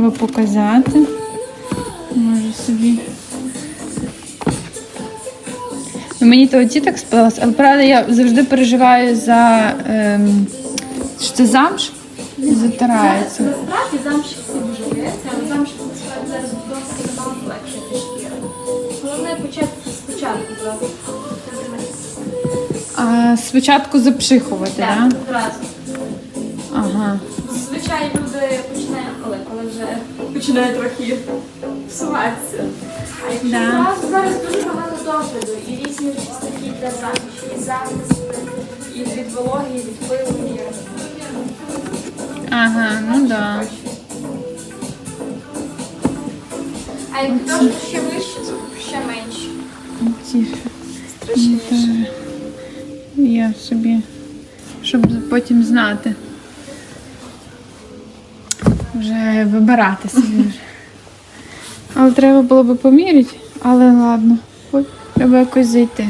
його показати. Може собі. Ну, мені то оці так спалось, але правда я завжди переживаю за ем, що це замш і затирається. Насправді замшик це дуже вдається, але насправді зараз досить набагато легше ніж шкіра. Головне почати спочатку зразу. А спочатку запшихувати, так? Так, одразу. Ага. Зазвичай люди вже починає трохи псуватися. А якщо Да. зараз дуже багато догляду і різні чистоті для захисту, і захист, і від вологи, і від пилу, і Ага, ну да. А як трошки ще вище, то ще менше. Тише. Страшніше. Я собі, щоб потім знати. Вже вибирати собі. Але треба було б поміряти, але ладно. Треба якось зайти.